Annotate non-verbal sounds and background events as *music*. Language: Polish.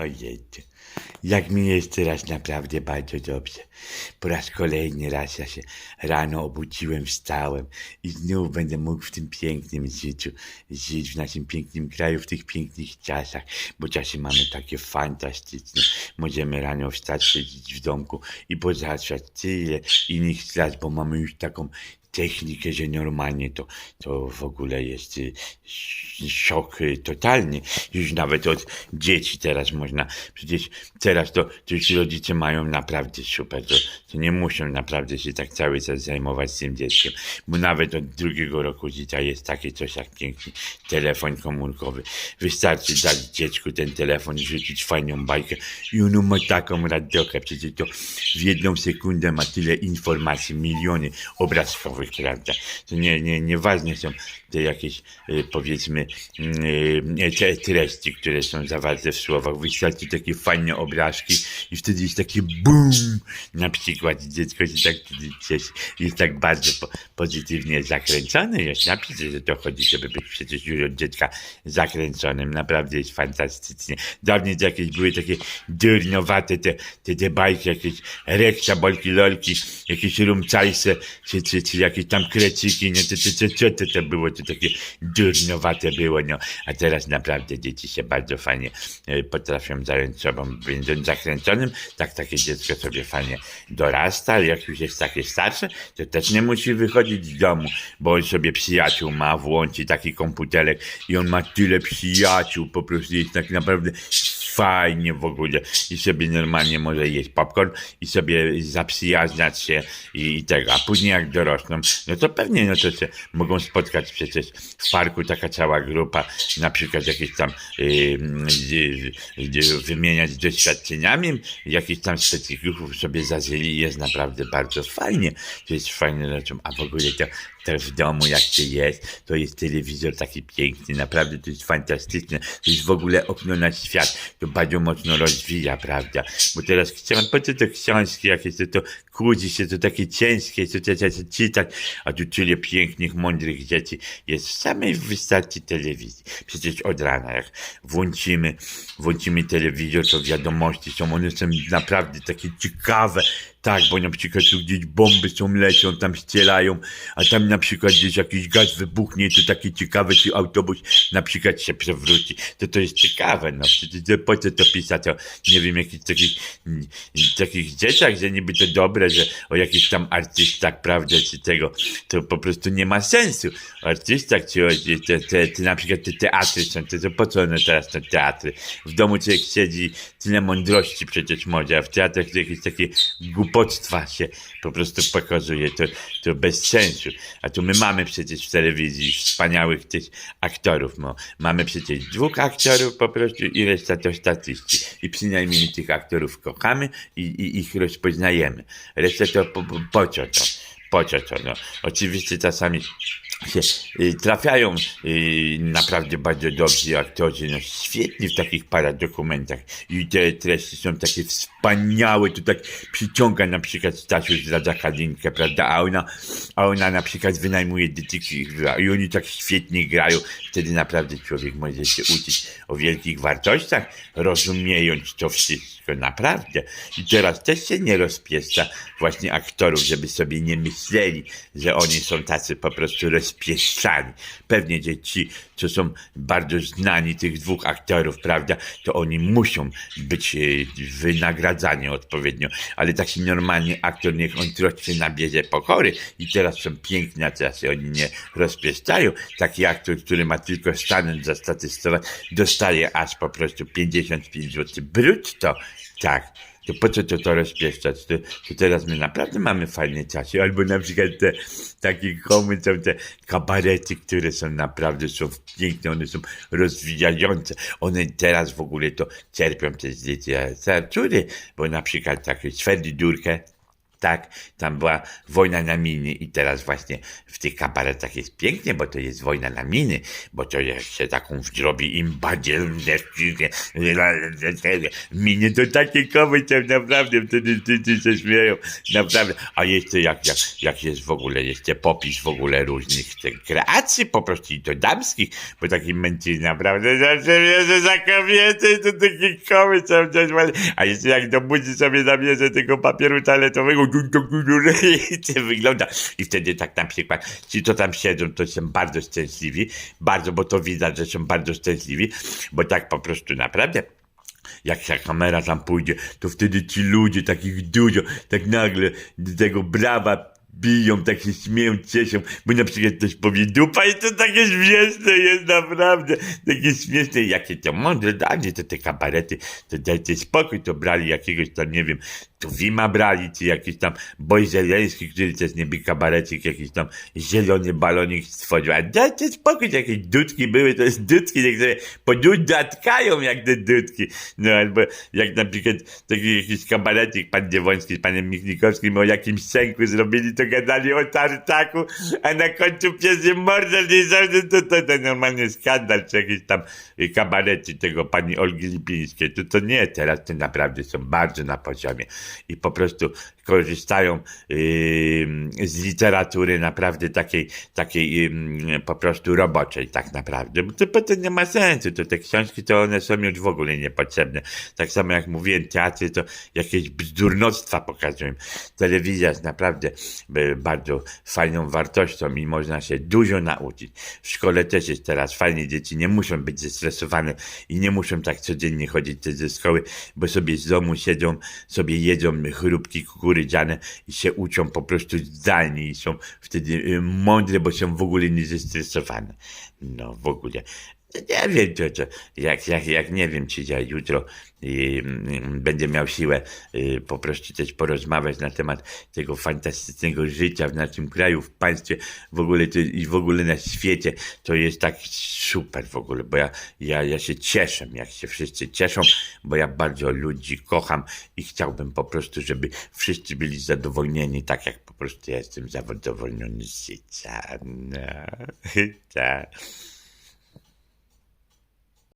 Ojej, jak mi jest teraz naprawdę bardzo dobrze. Po raz kolejny raz ja się rano obudziłem, wstałem i znów będę mógł w tym pięknym życiu żyć w naszym pięknym kraju, w tych pięknych czasach, bo czasy mamy takie fantastyczne. Możemy rano wstać, siedzieć w domku i pozałatwiać tyle innych spraw, bo mamy już taką technikę, że normalnie to, to w ogóle jest y, sz- szok y, totalny. Już nawet od dzieci teraz można, przecież teraz to, to już rodzice mają naprawdę super, to, to nie muszą naprawdę się tak cały czas zajmować tym dzieckiem, bo nawet od drugiego roku życia jest takie coś jak piękny telefon komórkowy. Wystarczy dać dziecku ten telefon, rzucić fajną bajkę i ono ma taką radochę, przecież to w jedną sekundę ma tyle informacji, miliony obrazkowych, prawda? To nie, nie, nieważne są te jakieś, y, powiedzmy, y, te treści, które są zawarte w słowach. Wystarczy takie fajne obrazki i wtedy jest takie BUM! Na przykład dziecko się tak cieszy, jest tak bardzo po, pozytywnie zakręcone. Jest napisy, że to chodzi, żeby być przecież już od dziecka zakręconym. Naprawdę jest fantastycznie. Dawniej jakieś były takie durnowate te, te, te bajki, jakieś reksa, bolki, lolki, jakieś rumcajse, czy, czy, czy jakieś tam kreciki, nie, to, to, to, to, to, to było, to takie durnowate było, no. A teraz naprawdę dzieci się bardzo fajnie e, potrafią zająć sobą, będąc zakręconym, tak takie dziecko sobie fajnie dorasta, ale jak już jest takie starsze, to też nie musi wychodzić z domu, bo on sobie przyjaciół ma, włączy taki komputerek i on ma tyle przyjaciół, po prostu jest tak naprawdę fajnie w ogóle. I sobie normalnie może jeść popcorn i sobie zaprzyjaźniać się i, i tego, a później jak dorosną, no to pewnie no to się mogą spotkać przecież w parku taka cała grupa, na przykład jakieś tam yy, yy, yy, wymieniać doświadczeniami, jakichś tam specyfików sobie zażyli i jest naprawdę bardzo fajnie, to jest fajne rzeczą, a w ogóle to to w domu jak ty jest, to jest telewizor taki piękny, naprawdę to jest fantastyczne, to jest w ogóle okno na świat, to bardzo mocno rozwija, prawda, bo teraz chciałem, po co te książki jakieś, to, to kłudzi się, to takie ciężkie, to trzeba czytać, a tu tyle pięknych, mądrych rzeczy jest w samej wystarczy telewizji, przecież od rana jak włączymy, włączymy telewizor, to wiadomości są, one są naprawdę takie ciekawe, tak, bo na przykład tu gdzieś bomby są lecą, tam strzelają, a tam na przykład gdzieś jakiś gaz wybuchnie, to takie ciekawe, czy autobus na przykład się przewróci. To to jest ciekawe, no przecież po co to pisać o, nie wiem, jakichś takich, takich rzeczach, że niby to dobre, że o jakichś tam artystach, prawda, czy tego, to po prostu nie ma sensu. O artystach, czy o te, te, te, na przykład te teatry są, to, to po co one teraz są teatry? W domu człowiek siedzi, tyle mądrości przecież może, a w teatrach to jakieś takie głupotstwa się po prostu pokazuje, to, to bez sensu. A tu my mamy przecież w telewizji wspaniałych tych aktorów, no. Mamy przecież dwóch aktorów po prostu i reszta to statyści. I przynajmniej tych aktorów kochamy i, i ich rozpoznajemy. Reszta to po, po, po co to? Po co to? No. Oczywiście czasami się y, trafiają y, naprawdę bardzo dobrzy aktorzy, no świetni w takich paradokumentach i te treści są takie wspaniałe, to tak przyciąga na przykład Stasiu zdradza Kalinkę, prawda, a ona, a ona na przykład wynajmuje detektyw i oni tak świetnie grają, wtedy naprawdę człowiek może się uczyć o wielkich wartościach, rozumiejąc to wszystko, naprawdę. I teraz też się nie rozpieszcza właśnie aktorów, żeby sobie nie myśleli, że oni są tacy po prostu rozpieszczani. Pewnie, że ci, co są bardzo znani, tych dwóch aktorów, prawda, to oni muszą być e, wynagradzani odpowiednio, ale taki normalny aktor, niech on troszkę nabierze pokory i teraz są teraz się oni nie rozpieszczają. Taki aktor, który ma tylko stanąć za statystować, dostaje aż po prostu 55 zł brutto, tak. To po co to, to rozpieszczać? To, to teraz my naprawdę mamy fajne czasy. Albo na przykład te takie komy, są te kabarety, które są naprawdę są piękne, one są rozwijające. One teraz w ogóle to czerpią też z bo na przykład takie Sferdy Durkę, tak, tam była wojna na miny i teraz właśnie w tych kabaretach jest pięknie, bo to jest wojna na miny, bo to się taką zrobi im bardziej miny to takie komy tam naprawdę wtedy wszyscy się śmieją, naprawdę, a jeszcze jak, jak, jak jest w ogóle, jeszcze popis w ogóle różnych tych kreacji po prostu i to damskich, bo taki mężczyzna, naprawdę, zawsze za kobiety, to takie wali. a jeszcze jak do budzi sobie nabierze tego papieru toaletowego, *laughs* wygląda. I wtedy tak na przykład ci, co tam siedzą, to są bardzo szczęśliwi, bardzo, bo to widać, że są bardzo szczęśliwi, bo tak po prostu naprawdę jak ta kamera tam pójdzie, to wtedy ci ludzie, takich dużo, tak nagle tego brawa biją, tak się śmieją, cieszą, bo na przykład ktoś powie dupa i to takie śmieszne jest naprawdę, takie śmieszne, jakie to mądre, dajcie to te kabarety, to dajcie spokój, to brali jakiegoś tam, nie wiem, Tuwima brali, czy jakiś tam Boj Zeleński, który też niby kabarecik, jakiś tam zielony balonik stworzył, a dajcie spokój, jakieś dudki były, to jest dudki, sobie podudatkają jak te dudki, no albo jak na przykład taki jakiś kabarecik, pan Dziewoński z panem Michnikowskim o jakimś sęku zrobili, to gadali o tartaku, a na końcu pies mordę lizał, no to, to, to skandal, czy jakiś tam kabarety tego pani Olgi Lipińskiej, to, to nie, teraz to naprawdę są bardzo na poziomie. I po prostu korzystają yy, z literatury naprawdę takiej, takiej yy, po prostu roboczej tak naprawdę, bo to potem nie ma sensu, to te książki to one są już w ogóle niepotrzebne. Tak samo jak mówiłem, teatry to jakieś bzdurnostwa pokazują. Telewizja jest naprawdę e, bardzo fajną wartością i można się dużo nauczyć. W szkole też jest teraz fajnie, dzieci nie muszą być zestresowane i nie muszą tak codziennie chodzić ze szkoły, bo sobie z domu siedzą, sobie jedzą chrupki kukurydziane i się uczą po prostu zdalnie i są wtedy y, mądre, bo są w ogóle nie zestresowane. No w ogóle. Nie wiem, to, jak, jak, jak nie wiem, czy ja jutro y, y, będę miał siłę y, po prostu też porozmawiać na temat tego fantastycznego życia w naszym kraju, w państwie, w ogóle to, i w ogóle na świecie. To jest tak super w ogóle, bo ja, ja, ja się cieszę, jak się wszyscy cieszą, bo ja bardzo ludzi kocham i chciałbym po prostu, żeby wszyscy byli zadowolnieni, tak jak po prostu ja jestem zadowolniony z życia. No, *laughs* tak.